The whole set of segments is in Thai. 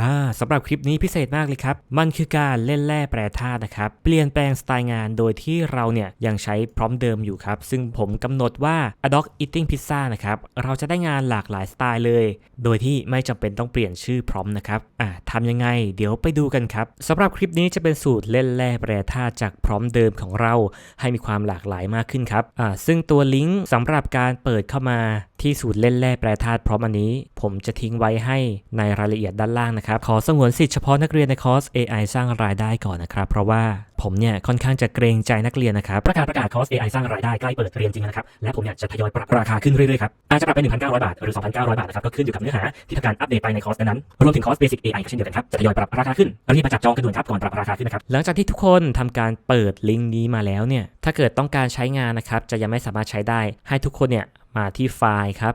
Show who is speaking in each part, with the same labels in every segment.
Speaker 1: อ่าสำหรับคลิปนี้พิเศษมากเลยครับ มันคือการเล่นแร่แปรธาตุนะครับ เปลี่ยนแปลงสไตล์งานโดยที่เราเนี่ยยังใช้พร้อมเดิมอยู่ครับ ซึ่งผมกำหนดว่า a d o c Eating Pizza นะครับ เราจะได้งานหลากหลายสไตล์เลย โดยที่ไม่จำเป็นต้องเปลี่ยนชื่อพร้อมนะครับอ่าทำยังไง เดี๋ยวไปดูกันครับสำหรับคลิปนี้จะเป็นสูตรเล่นแร่แปรธาตุจากพร้อมเดิมของเรา ให้มีความหลากหลายมากขึ้นครับอ่าซึ่งตัวลิงก์สำหรับการเปิดเข้ามาที่สูตรเล่นแร่แปรธาตุพร้อมอันนี้ ผมจะทิ้งไว้ให้ในรายละเอียดด้านล่างนะครับขอสงวนสิทธิ์เฉพาะนักเรียนในคอร์ส AI สร้างรายได้ก่อนนะครับ เพราะว่าผมเนี่ยค่อนข้างจะเกรงใจนักเรียนนะครับ
Speaker 2: ประกาศประกาศคอร์ส AI สร้างรายได้ใกล้เปิดเรียนจริงแล้วนะครับและผมเนี่ยจะทยอยปรับราคาขึ้นเรื่อยๆครับอาจจะปรับเป็น1,900 บาท หรือ 2,900 บาทนะครับก็ขึ้นอยู่กับเนื้อหาที่ทำการอัปเดตไปในคอร์สนั้นๆรวมถึงคอร์ส Basic AI ก็เช่นเดียวกันครับจะทยอยปรับราคาขึ้นรีบมาจับจองกันด่วนครับก่อนปรับราคาขึ้นนะครับ
Speaker 1: หลังจากที่ทุกคนทำการเปิดลิงก์นี้มาแล้วเนี่ยถ้าเกิดต้องการใช้งานนะครับจะยังไม่สามารถใช้ได้ ให้ทุกคนเนี่ยมาที่ไฟล์ครับ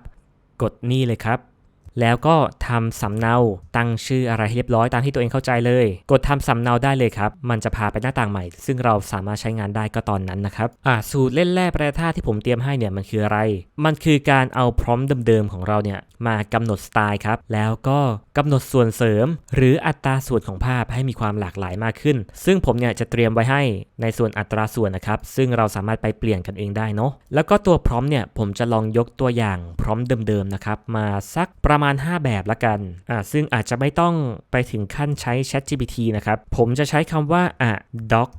Speaker 1: กดนี่เลยครับ แล้วก็ทำสำเนาตั้งชื่ออะไรให้เรียบร้อยตามที่ตัวเองเข้าใจเลย กดทำสำเนาได้เลยครับ มันจะพาไปหน้าต่างใหม่ ซึ่งเราสามารถใช้งานได้ก็ตอนนั้นนะครับอ่าสูตรเล่นแร่แปรธาตุที่ผมเตรียมให้เนี่ยมันคืออะไร มันคือการเอาพร้อมเดิมๆของเราเนี่ยมากำหนดสไตล์ครับแล้วก็กำหนดส่วนเสริม หรืออัตราส่วนของภาพให้มีความหลากหลายมากขึ้น ซึ่งผมเนี่ยจะเตรียมไว้ให้ในส่วนอัตราส่วนนะครับซึ่งเราสามารถไปเปลี่ยนกันเองได้เนาะแล้วก็ตัวพร้อมเนี่ยผมจะลองยกตัวอย่างพร้อมเดิมๆนะครับมาสักประมาณมาณ 5 แบบละกันอ่าซึ่งอาจจะไม่ต้องไปถึงขั้นใช้ Chat GPT นะครับ ผมจะใช้คำว่าอะ dog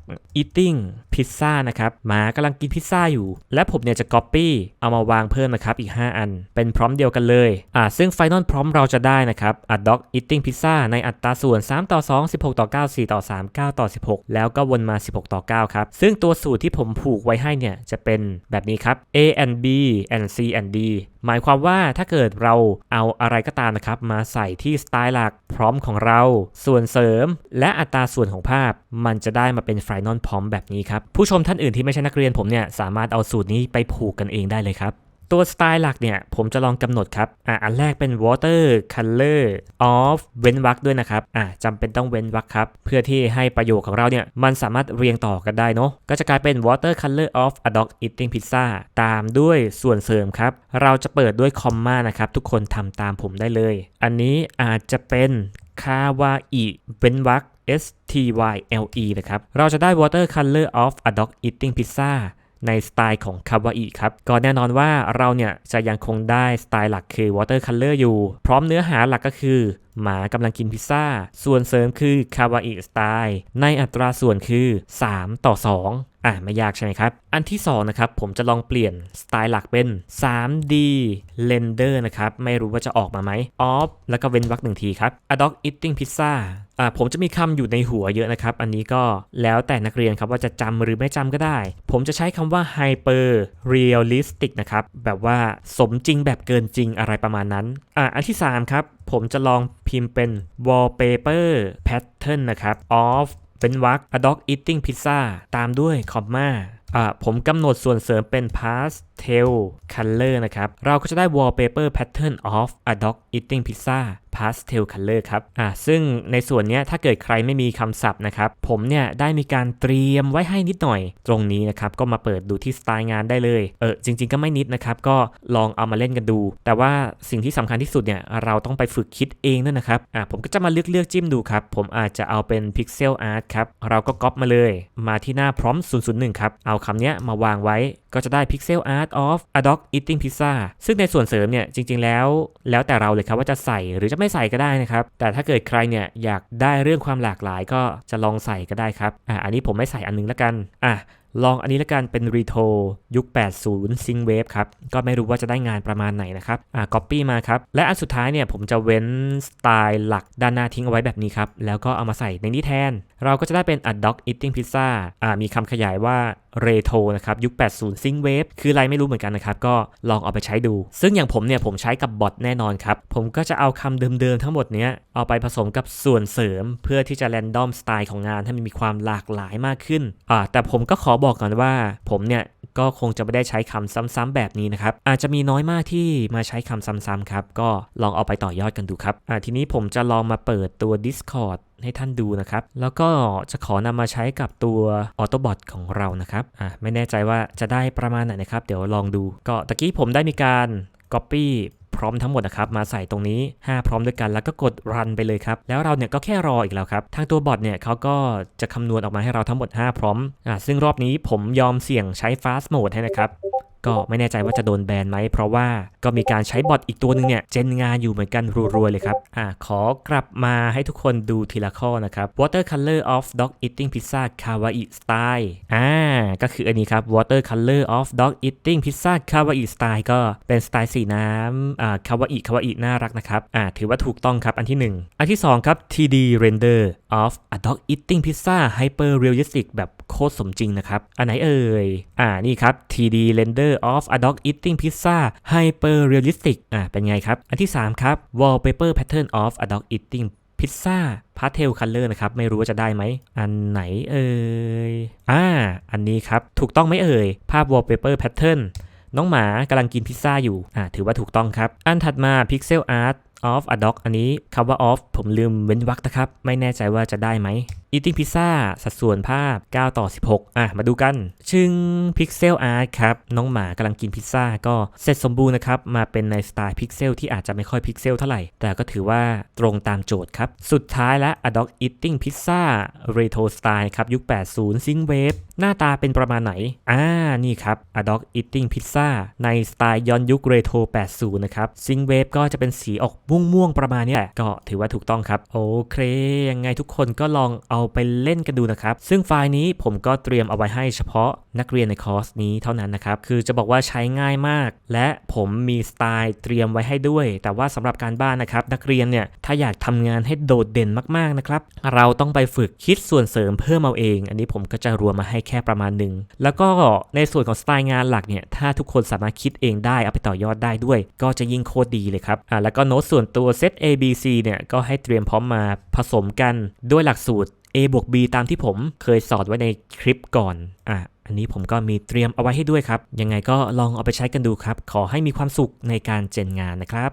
Speaker 1: eating pizza นะครับ หมากำลังกินพิซซ่าอยู่ และผมเนี่ยจะ copy เอามาวางเพิ่มนะครับอีก 5 อัน เป็นพร้อมเดียวกันเลยอ่าซึ่ง final พร้อมเราจะได้นะครับอะ dog eating pizza ในอัตราส่วน 3 ต่อ 2 16 ต่อ 9 4 ต่อ 3 9 ต่อ 16 แล้วก็วนมา 16 ต่อ 9 ครับ ซึ่งตัวสูตรที่ผมผูกไว้ให้เนี่ยจะเป็นแบบนี้ครับ a and b and c and d หมายความว่าถ้าเกิดเราเอาอะไรก็ตามนะครับ มาใส่ที่สไตล์หลักพร้อมของเรา ส่วนเสริม และอัตราส่วนของภาพ มันจะได้มาเป็นไฟนอลพร้อมแบบนี้ครับ ผู้ชมท่านอื่นที่ไม่ใช่นักเรียนผมเนี่ยสามารถเอาสูตรนี้ไปผูกกันเองได้เลยครับ ตัวสไตล์หลักเนี่ย ผมจะลองกำหนดครับ อะอันแรกเป็น water color of เว้นวรรคด้วยนะครับ อะจำเป็นต้องเว้นวรรคครับ เพื่อที่ให้ประโยคของเราเนี่ย มันสามารถเรียงต่อกันได้เนาะก็จะกลายเป็น water color of a dog eating pizza ตามด้วยส่วนเสริมครับ เราจะเปิดด้วยคอมมานะครับ ทุกคนทำตามผมได้เลย อันนี้อาจจะเป็นคาวาอิเว้นวรรค S T Y L E นะครับ เราจะได้ water color of a dog eating pizza ในสไตล์ของคาวาอิครับ ก็แน่นอนว่าเราเนี่ยจะยังคงได้สไตล์หลักคือ watercolor อร์อยู่ พร้อมเนื้อหาหลักก็คือ หมากำลังกินพิซซ่า ส่วนเสริมคือคาวาอิสไตล์ในอัตราส่วนคือ 3 ต่อ 2อะไม่ยากใช่ไหมครับ อันที่2นะครับผมจะลองเปลี่ยนสไตล์หลักเป็น 3D render นะครับ ไม่รู้ว่าจะออกมาไหม off แล้วก็เว้นวรรคหนึ่งทีครับ a dog eating pizza อ่า ผมจะมีคำอยู่ในหัวเยอะนะครับ อันนี้ก็แล้วแต่นักเรียนครับว่าจะจำหรือไม่จำก็ได้ ผมจะใช้คำว่า hyper realistic นะครับ แบบว่าสมจริงแบบเกินจริงอะไรประมาณนั้น อ่าอันที่ 3 ครับ ผมจะลองพิมพ์เป็น wallpaper pattern นะครับ of เป็นวรรค a dog eating pizza ตามด้วยคอมมาอ่าผมกำหนดส่วนเสริมเป็น pastel color นะครับ เราก็จะได้ wallpaper pattern of a dog eating pizza pastel color ครับอ่าซึ่งในส่วนเนี้ยถ้าเกิดใครไม่มีคำศัพท์นะครับ ผมเนี่ยได้มีการเตรียมไว้ให้นิดหน่อย ตรงนี้นะครับ ก็มาเปิดดูที่สไตล์งานได้เลย เออจริง ๆ ก็ไม่นิดนะครับ ก็ลองเอามาเล่นกันดู แต่ว่าสิ่งที่สำคัญที่สุดเนี่ย เราต้องไปฝึกคิดเองด้วยนะครับอ่าผมก็จะมาเลือกเลือกจิ้มดูครับ ผมอาจจะเอาเป็น pixel art ครับ เราก็ก๊อปมาเลย มาที่หน้าพร้อม 001 ครับ เอาคำเนี้ยมาวางไว้ ก็จะได้ pixel art of a dog eating pizza ซึ่งในส่วนเสริมเนี่ยจริง ๆ แล้ว แล้วแต่เราเลยครับว่าจะใส่หรือจะไม่ใส่ก็ได้นะครับ แต่ถ้าเกิดใครเนี่ยอยากได้เรื่องความหลากหลายก็จะลองใส่ก็ได้ครับอะอันนี้ผมไม่ใส่อันนึงแล้วกันอะ ลองอันนี้ละกันเป็น Retro ยุค 80 Sync Wave ครับ ก็ไม่รู้ว่าจะได้งานประมาณไหนนะครับ อ่า Copy มาครับ และอันสุดท้ายเนี่ยผมจะเว้นสไตล์หลักด้านหน้าทิ้งเอาไว้แบบนี้ครับ แล้วก็เอามาใส่ในนี้แทน เราก็จะได้เป็น a dog eating pizza อ่ามีคำขยายว่า Retro นะครับยุค 80 Sync Wave คืออะไรไม่รู้เหมือนกันนะครับ ก็ลองเอาไปใช้ดู ซึ่งอย่างผมเนี่ยผมใช้กับบอทแน่นอนครับ ผมก็จะเอาคำเดิมๆทั้งหมดเนี้ยเอาไปผสมกับส่วนเสริม เพื่อที่จะแรนดอมสไตล์ของงานให้มันมีความหลากหลายมากขึ้นอ่าแต่ผมก็ขอบอกก่อนว่าผมเนี่ยก็คงจะไม่ได้ใช้คำซ้ำๆแบบนี้นะครับ อาจจะมีน้อยมากที่มาใช้คำซ้ำๆครับ ก็ลองเอาไปต่อยอดกันดูครับทีนี้ผมจะลองมาเปิดตัว Discord ให้ท่านดูนะครับ แล้วก็จะขอนำมาใช้กับตัว Autobot ของเรานะครับอ่าไม่แน่ใจว่าจะได้ประมาณไหนนะครับ เดี๋ยวลองดู ก็ตะกี้ผมได้มีการ Copy ร้อมทั้งหมดนะครับมาใส่ตรงนี้ 5 พร้อมด้วยกันแล้วก็กดรันไปเลยครับแล้วเราเนี่ยก็แค่รออีกแล้วครับทางตัวบอทเนี่ยเขาก็จะคำนวณออกมาให้เราทั้งหมด 5 พร้อมอ่าซึ่งรอบนี้ผมยอมเสี่ยงใช้ fast mode ให้นะครับ ก็ไม่แน่ใจว่าจะโดนแบนไหม เพราะว่าก็มีการใช้บอทอีกตัวหนึ่งเนี่ย เจนงานอยู่เหมือนกันรัวๆเลยครับ อ่าขอกลับมาให้ทุกคนดูทีละข้อนะครับ Watercolor of Dog Eating Pizza Kawaii Style อ่าก็คืออันนี้ครับ Watercolor of Dog Eating Pizza Kawaii Style ก็เป็นสไตล์สีน้ำอ่า Kawaii Kawaii น่ารักนะครับ อ่าถือว่าถูกต้องครับอันที่ 1 อันที่ 2 ครับ 3D Render of a Dog Eating Pizza Hyper Realistic แบบโคตรสมจริงนะครับ อันไหนเอ่ย อ่า นี่ครับ 3D Render of a Dog Eating Pizza Hyper Realistic อ่า เป็นไงครับ อันที่ 3 ครับ Wallpaper Pattern of a Dog Eating Pizza Pastel Color นะครับ ไม่รู้ว่าจะได้ไหม อันไหนเอ่ย อ่า อันนี้ครับ ถูกต้องไหมเอ่ย ภาพ Wallpaper Pattern น้องหมากำลังกินพิซซ่าอยู่ อ่า ถือว่าถูกต้องครับ อันถัดมา Pixel Art of a Dog อันนี้คำว่า off ผมลืมเว้นวรรคนะครับ ไม่แน่ใจว่าจะได้ไหม Eating Pizza สัดส่วนภาพ 9 ต่อ 16 อะ มาดูกัน ชึง Pixel Art ครับ น้องหมากำลังกินพิซซ่าก็เสร็จสมบูรณ์นะครับ มาเป็นในสไตล์พิกเซลที่อาจจะไม่ค่อยพิกเซลเท่าไหร่ แต่ก็ถือว่าตรงตามโจทย์ครับ สุดท้ายและ A Dog Eating Pizza Retro Style ครับ ยุค 80 Sync Wave หน้าตาเป็นประมาณไหน อ่า นี่ครับ A Dog Eating Pizza ในสไตล์ย้อนยุค Retro 80 นะครับ Sync Wave ก็จะเป็นสีออกม่วงๆประมาณนี้แหละก็ถือว่าถูกต้องครับ โอเค ยังไงทุกคนก็ลองเอาไปเล่นกันดูนะครับ ซึ่งไฟล์นี้ผมก็เตรียมเอาไว้ให้เฉพาะนักเรียนในคอร์สนี้เท่านั้นนะครับ คือจะบอกว่าใช้ง่ายมาก และผมมีสไตล์เตรียมไว้ให้ด้วย แต่ว่าสำหรับการบ้านนะครับนักเรียนเนี่ยถ้าอยากทำงานให้โดดเด่นมากๆนะครับเราต้องไปฝึกคิดส่วนเสริมเพิ่มเอาเอง อันนี้ผมก็จะรวมมาให้แค่ประมาณหนึ่งแล้วก็ในส่วนของสไตล์งานหลักเนี่ยถ้าทุกคนสามารถคิดเองได้เอาไปต่อยอดได้ด้วย ก็จะยิ่งโคตรดีเลยครับอ่าแล้วก็โน้ตส่วนตัวเซต A B C เนี่ยก็ให้เตรียมพร้อมมาผสมกันด้วยหลักสูตร A บวก B ตามที่ผมเคยสอนไว้ในคลิปก่อนอะอันนี้ผมก็มีเตรียมเอาไว้ให้ด้วยครับ ยังไงก็ลองเอาไปใช้กันดูครับ ขอให้มีความสุขในการเจนงานนะครับ